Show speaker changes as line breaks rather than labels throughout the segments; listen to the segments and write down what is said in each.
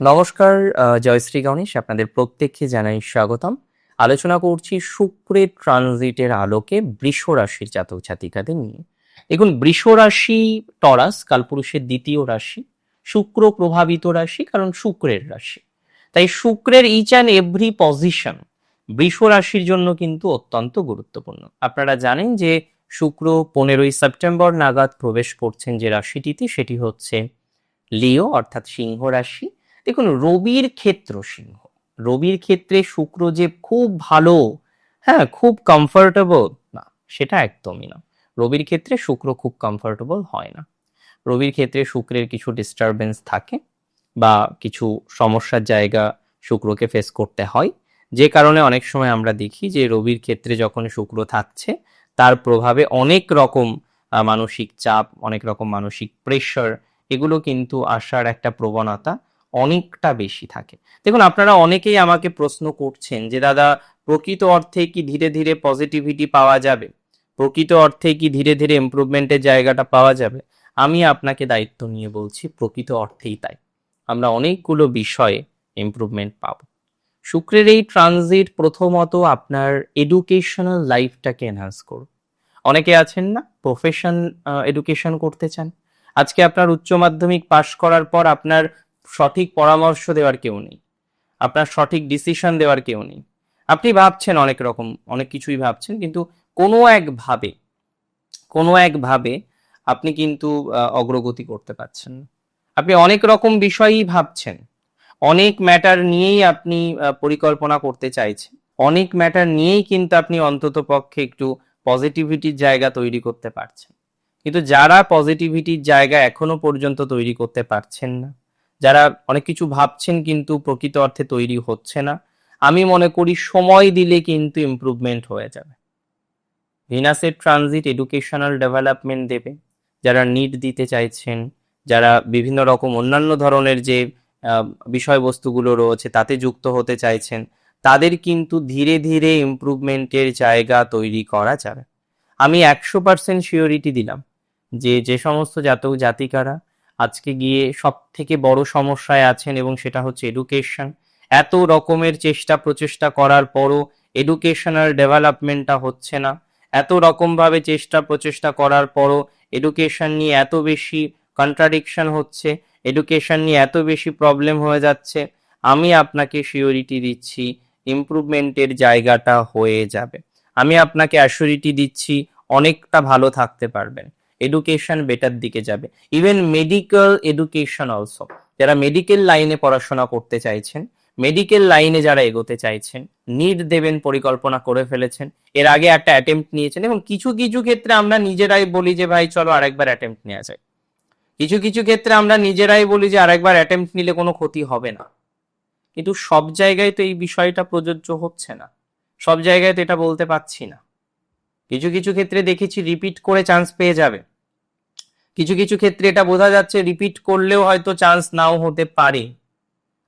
নমস্কার জয়শ্রী গণেশ, আপনাদের প্রত্যেককে জানাই স্বাগতম। আলোচনা করছি শুক্রের ট্রানজিটের আলোকে বৃষ রাশির জাতক জাতিকাদের নিয়ে। দেখুন, বৃষ রাশি টরাস, কালপুরুষের দ্বিতীয় রাশি। শুক্র প্রভাবিত রাশি, কারণ শুক্রের রাশি। তাই শুক্রের ইচ অ্যান্ড এভরি পজিশন বৃষ রাশির জন্য কিন্তু অত্যন্ত গুরুত্বপূর্ণ। আপনারা জানেন যে শুক্র পনেরোই সেপ্টেম্বর নাগাদ প্রবেশ করছেন যে রাশিটিতে, সেটি হচ্ছে লিও, অর্থাৎ সিংহ রাশি। দেখুন, রবির ক্ষেত্র সিংহ। রবির ক্ষেত্রে শুক্র যে খুব ভালো হ্যাঁ খুব কমফোর্টেবল না, সেটা একদমই না। রবির ক্ষেত্রে শুক্র খুব কমফোর্টেবল হয় না। রবির ক্ষেত্রে শুক্রের কিছু ডিস্টারবেন্স থাকে বা কিছু সমস্যার জায়গা শুক্রকে ফেস করতে হয়। যে কারণে অনেক সময় আমরা দেখি যে রবির ক্ষেত্রে যখন শুক্র থাকছে, তার প্রভাবে অনেক রকম মানসিক চাপ, অনেক রকম মানসিক প্রেশার এগুলো কিন্তু আসার একটা প্রবণতা অনেকটা বেশি থাকে। দেখুন, আপনারা অনেকেই আমাকে প্রশ্ন করছেন যে, দাদা, প্রকৃত অর্থে কি ধীরে ধীরে পজিটিভিটি পাওয়া যাবে? প্রকৃত অর্থে কি ধীরে ধীরে ইমপ্রুভমেন্টের জায়গাটা পাওয়া যাবে? আমি আপনাকে দায়িত্ব নিয়ে বলছি, প্রকৃত অর্থেই তাই। আমরা অনেকগুলো বিষয়ে ইমপ্রুভমেন্ট পাবো। শুক্রের এই ট্রানজিট প্রথমত আপনার এডুকেশনাল লাইফটাকে এনহান্স করবে অনেকে আছেন না প্রফেশন এডুকেশন করতে চান। আজকে আপনার উচ্চ মাধ্যমিক পাশ করার পর আপনার সঠিক পরামর্শ দেওয়ার কেউ নেই। আপনার সঠিক ডিসিশন দেওয়ার কেউ নেই। আপনি ভাবছেন অনেক রকম, অনেক কিছুই ভাবছেন, কিন্তু কোনো একভাবে কোনো একভাবে আপনি কিন্তু অগ্রগতি করতে পারছেন। আপনি অনেক রকম বিষয়ই ভাবছেন। অনেক ম্যাটার নিয়েই আপনি পরিকল্পনা করতে চাইছেন। অনেক ম্যাটার নিয়েই কিন্তু আপনি অন্তত পক্ষে একটু পজিটিভিটির জায়গা তৈরি করতে পারছেন। কিন্তু যারা পজিটিভিটির জায়গা এখনও পর্যন্ত তৈরি করতে পারছেন না যারা অনেক কিছু ভাবছেন কিন্তু প্রকৃত অর্থে তৈরি হচ্ছে না, আমি মনে করি সময় দিলে কিন্তু ইমপ্রুভমেন্ট হয়ে যাবে। ভিনাসের ট্রানজিট এডুকেশনাল ডেভেলপমেন্ট দেবে, যারা নিট দিতে চাইছেন, যারা বিভিন্ন রকম অন্যান্য ধরনের যে বিষয়বস্তুগুলো রয়েছে তাতে যুক্ত হতে চাইছেন, তাদের কিন্তু ধীরে ধীরে ইমপ্রুভমেন্টের জায়গা তৈরি করা যাবে। আমি একশো পার্সেন্ট শিওরিটি দিলাম যে যে সমস্ত জাতক জাতিকারা আজকে গিয়ে সব থেকে বড় সমস্যায় আছেন এবং সেটা হচ্ছে এডুকেশন এত রকমের চেষ্টা প্রচেষ্টা করার পরও এডুকেশনাল ডেভেলপমেন্টটা হচ্ছে না। এত রকম ভাবে চেষ্টা প্রচেষ্টা করার পরও এডুকেশন নিয়ে এত বেশি কন্ট্রাডিকশন হচ্ছে এডুকেশন নিয়ে এত বেশি প্রবলেম হয়ে যাচ্ছে। আমি আপনাকে শিওরিটি দিচ্ছি ইমপ্রুভমেন্টের জায়গাটা হয়ে যাবে। আমি আপনাকে অ্যাসিওরিটি দিচ্ছি, অনেকটা ভালো থাকতে পারবেন। এডুকেশন বেটার দিকে যাবে। ইভেন মেডিকেল এডুকেশন অলসো যারা মেডিকেল লাইনে পড়াশোনা করতে চাইছেন মেডিকেল লাইনে যারা এগোতে চাইছেন নিট দেবেন, পরিকল্পনা করে ফেলেছেন, এর আগে একটা অ্যাটেম্প্ট নিয়েছেন এবং কিছু কিছু ক্ষেত্রে আমরা নিজেরাই বলি যে, ভাই, চলো আরেকবার অ্যাটেম্প্ট নেওয়া যায় কিছু কিছু ক্ষেত্রে আমরা নিজেরাই বলি যে, আরেকবার অ্যাটেম্প্ট নিলে কোনো ক্ষতি হবে না। কিন্তু সব জায়গায় তো এই বিষয়টা প্রযোজ্য হচ্ছে না। সব জায়গায় তো এটা বলতে পারছি না। কিছু কিছু ক্ষেত্রে দেখেছি রিপিট করে চান্স পেয়ে যাবে। কিছু কিছু ক্ষেত্রে এটা বোঝা যাচ্ছে রিপিট করলেও হয়তো চান্স নাও হতে পারে।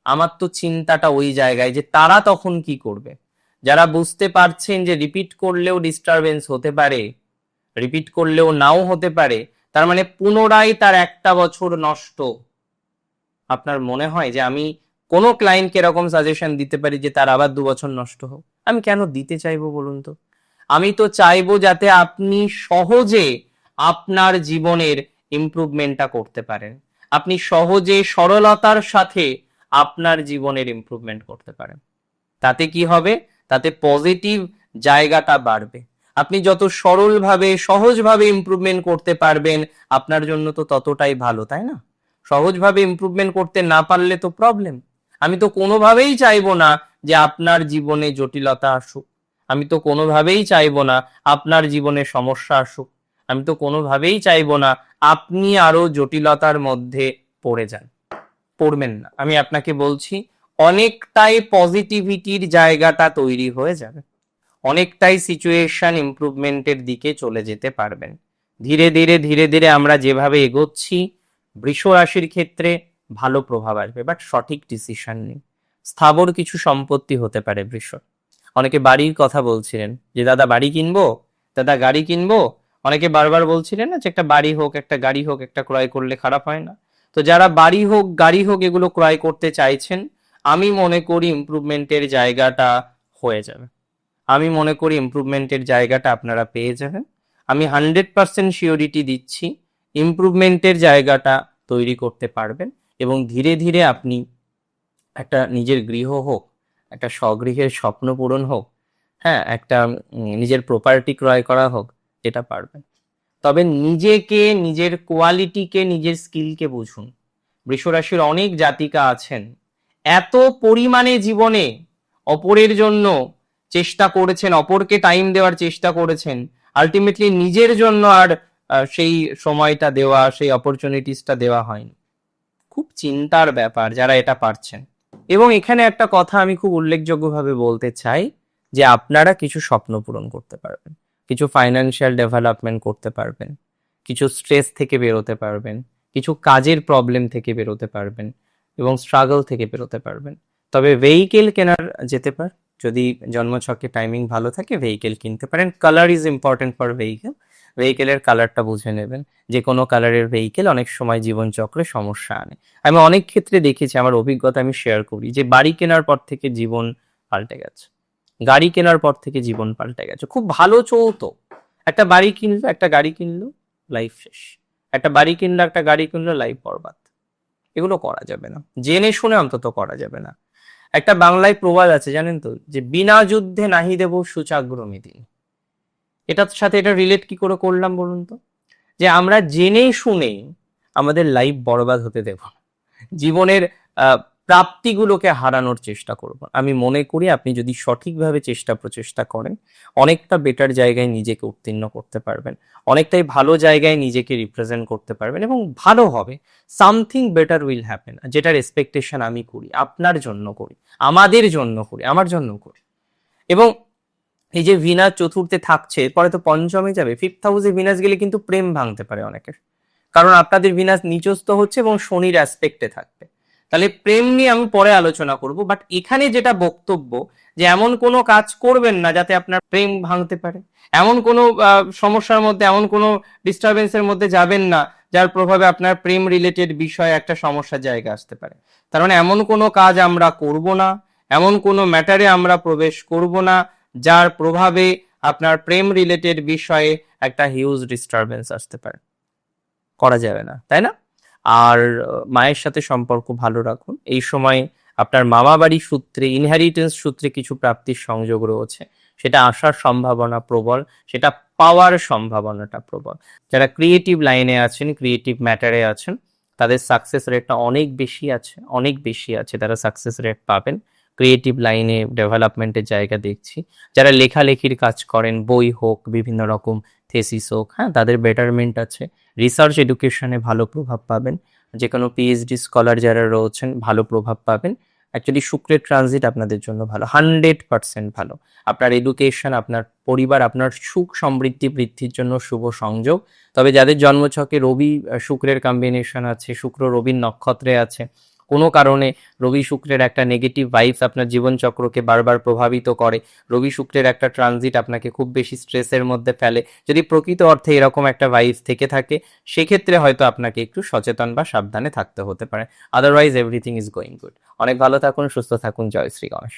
আমার তো চিন্তাটা ওই জায়গায় যে তারা তখন কি করবে? যারা বুঝতে পারছেন যে রিপিট করলেও ডিস্টারবেন্স হতে পারে রিপিট করলেও নাও হতে পারে, তার মানে পুনরায় তার একটা বছর নষ্ট। আপনার মনে হয় যে আমি কোনো ক্লায়েন্টকে এরকম সাজেশন দিতে পারি যে তার আবার দু বছর নষ্ট হোক? আমি কেন দিতে চাইব বলুন তো? আমি তো চাইব যাতে আপনি সহজে আপনার জীবনের ইমপ্রুভমেন্টটা করতে পারেন। আপনি সহজে সরলতার সাথে আপনার জীবনের ইমপ্রুভমেন্ট করতে পারেন। তাতে কি হবে? তাতে পজিটিভ জায়গাটা বাড়বে। আপনি যত সরলভাবে, সহজভাবে ইমপ্রুভমেন্ট করতে পারবেন, আপনার জন্য তো ততটাই ভালো, তাই না? সহজভাবে ইমপ্রুভমেন্ট করতে না পারলে তো প্রবলেম আমি তো কোনোভাবেই চাইব না যে আপনার জীবনে জটিলতা আসুক। আমি তো কোনোভাবেই চাইব না আপনার জীবনে সমস্যা আসুক। আমি তো কোনোভাবেই চাইব না আপনি আরও জটিলতার মধ্যে পড়ে যান। পড়বেন না। আমি আপনাকে বলছি, অনেকটাই পজিটিভিটির জায়গাটা তৈরি হয়ে যাবে। অনেকটাই সিচুয়েশন ইমপ্রুভমেন্টের দিকে চলে যেতে পারবেন। ধীরে ধীরে ধীরে ধীরে আমরা যেভাবে এগোচ্ছি, বৃষ রাশির ক্ষেত্রে ভালো প্রভাব আসবে বাট সঠিক ডিসিশন নেই। স্থাবর কিছু সম্পত্তি হতে পারে বৃষ। অনেকে বাড়ির কথা বলছিলেন যে, দাদা, বাড়ি কিনবো? দাদা, গাড়ি কিনবো? অনেকে বারবার বলছিলেন না যে, একটা বাড়ি হোক, একটা গাড়ি হোক, একটা ক্রয় করলে খারাপ হয় না? তো যারা বাড়ি হোক, গাড়ি হোক, এগুলো ক্রয় করতে চাইছেন, আমি মনে করি ইমপ্রুভমেন্টের জায়গাটা হয়ে যাবে। আমি মনে করি ইমপ্রুভমেন্টের জায়গাটা আপনারা পেয়ে যাবেন। আমি হান্ড্রেড পার্সেন্ট শিওরিটি দিচ্ছি, ইমপ্রুভমেন্টের জায়গাটা তৈরি করতে পারবেন এবং ধীরে ধীরে আপনি একটা নিজের গৃহ হোক একটা স্বগৃহের স্বপ্ন পূরণ হোক হ্যাঁ একটা নিজের প্রপার্টি ক্রয় করা হোক, যেটা পারবেন। তবে নিজেকে, নিজের কোয়ালিটিকে নিজের স্কিলকে বুঝুন। বৃষরাশির অনেক জাতিকা আছেন। এত পরিমাণে জীবনে অপরের জন্য চেষ্টা করেছেন, অপরকে টাইম দেওয়ার চেষ্টা করেছেন আলটিমেটলি নিজের জন্য আর সেই সময়টা দেওয়া, সেই অপরচুনিটিসটা দেওয়া হয়নি। খুব চিন্তার ব্যাপার যারা এটা পারছেন। এবং এখানে একটা কথা আমি খুব উল্লেখযোগ্যভাবে বলতে চাই যে আপনারা কিছু স্বপ্ন পূরণ করতে পারবেন, কিছু ফাইন্যান্সিয়াল ডেভেলপমেন্ট করতে পারবেন, কিছু স্ট্রেস থেকে বেরোতে পারবেন, কিছু কাজের প্রবলেম থেকে বেরোতে পারবেন এবং স্ট্রাগল থেকে বেরোতে পারবেন। তবে ভেহিকেল কেনার যেতে পার, যদি জন্মছকে টাইমিং ভালো থাকে ভেহিকেল কিনতে পারেন। Colour is important for vehicle ভেহিকেলের কালারটা বুঝে নেবেন। যে কোনো কালারের ভেহিকেল অনেক সময় জীবনচক্রে সমস্যা আনে। আমি অনেক ক্ষেত্রে দেখেছি, আমার অভিজ্ঞতা আমি শেয়ার করি, যে বাড়ি কেনার পর থেকে জীবন পাল্টে গেছে। গাড়ি কেনার পর থেকে জীবন পাল্টে গেছে। খুব ভালো চলতো। একটা বাড়ি কিনলো, একটা গাড়ি কিনলো লাইফ শেষ। একটা বাড়ি কিনলো, একটা গাড়ি কিনলো লাইফ বরবাদ। এগুলো করা যাবে না। জেনে শুনে অন্তত করা যাবে না। একটা বাংলায় প্রবাদ আছে, জানেন তো, যে বিনা যুদ্ধে নাহি দেব সুচাগ্রমী দিন। এটার সাথে এটা রিলেট কি করে করলাম বলুন তো? যে আমরা জেনে শুনে আমাদের লাইফ বরবাদ হতে দেব জীবনের প্রাপ্তিগুলোকে হারানোর চেষ্টা করব আমি মনে করি আপনি যদি সঠিকভাবে চেষ্টা প্রচেষ্টা করেন, অনেকটা বেটার জায়গায় নিজেকে উত্তীর্ণ করতে পারবেন। অনেকটাই ভালো জায়গায় নিজেকে রিপ্রেজেন্ট করতে পারবেন এবং ভালো হবে। সামথিং বেটার উইল হ্যাপেন যেটার এক্সপেকটেশন আমি করি, আপনার জন্য করি, আমাদের জন্য করি, আমার জন্য করি। এবং এই যে ভিনাস চতুর্থে থাকছে, পরে তো পঞ্চমে যাবে ফিফথ হাউসে ভিনাস গেলে কিন্তু প্রেম ভাঙতে পারে অনেকের। কারণ আপনাদের ভিনাস নিচস্থ হচ্ছে এবং শনির অ্যাসপেক্টে থাকবে। তাহলে প্রেম নিয়ে আমি পরে আলোচনা করব বাট এখানে যেটা বক্তব্য, যে এমন কোনো কাজ করবেন না যাতে আপনার প্রেম ভাঙতে পারে। এমন কোনো সমস্যার মধ্যে, এমন কোনো ডিস্টারবেন্সের মধ্যে যাবেন না, যার প্রভাবে আপনার প্রেম রিলেটেড বিষয়ে একটা সমস্যার জায়গা আসতে পারে। তার মানে এমন কোনো কাজ আমরা করব না, এমন কোনো ম্যাটারে আমরা প্রবেশ করব না যার প্রভাবে আপনার প্রেম রিলেটেড বিষয়ে একটা হিউজ ডিস্টারবেন্স আসতে পারে। করা যাবে না, তাই না? আর মায়ের সাথে সম্পর্ক ভালো রাখুন। এই সময় আপনার মামা বাড়ি সূত্রে ইনহেরিটেন্স সূত্রে কিছু প্রাপ্তির সংযোগ রয়েছে। সেটা আসার সম্ভাবনা প্রবল, সেটা পাওয়ার সম্ভাবনাটা প্রবল। যারা ক্রিয়েটিভ লাইনে আছেন ক্রিয়েটিভ ম্যাটারে আছেন, তাদের সাকসেস রেটটা অনেক বেশি আছে, অনেক বেশি আছে তারা সাকসেস রেট পাবেন। ক্রিয়েটিভ লাইনে ডেভেলপমেন্টের জায়গা দেখছি। যারা লেখালেখির কাজ করেন, বই হোক, বিভিন্ন রকম থেসিস হোক হ্যাঁ তাদের বেটারমেন্ট আছে। রিসার্চ এডুকেশনে ভালো প্রভাব পাবেন। যে কোনো পিএইচডি স্কলার যারা রয়েছেন, ভালো প্রভাব পাবেন। অ্যাকচুয়ালি শুক্রের ট্রানজিট আপনাদের জন্য ভালো। হান্ড্রেড পার্সেন্ট ভালো। আপনার এডুকেশন আপনার পরিবার, আপনার সুখ সমৃদ্ধি বৃদ্ধির জন্য শুভ সংযোগ। তবে যাদের জন্মছকে রবি, শুক্রের কম্বিনেশন আছে, শুক্র রবির নক্ষত্রে আছে কোনো কারণে রবি শুক্রের একটা নেগেটিভ ভাইবস আপনার জীবনচক্রকে বারবার প্রভাবিত করে। রবি শুক্রের একটা ট্রানজিট আপনাকে খুব বেশি স্ট্রেসের মধ্যে ফেলে। যদি প্রকৃত অর্থে এরকম একটা ভাইবস থেকে থাকে, সেক্ষেত্রে হয়তো আপনাকে একটু সচেতন বা সাবধানে থাকতে হতে পারে। Otherwise everything is going good অনেক ভালো থাকুন, সুস্থ থাকুন। জয় শ্রী গণেশ।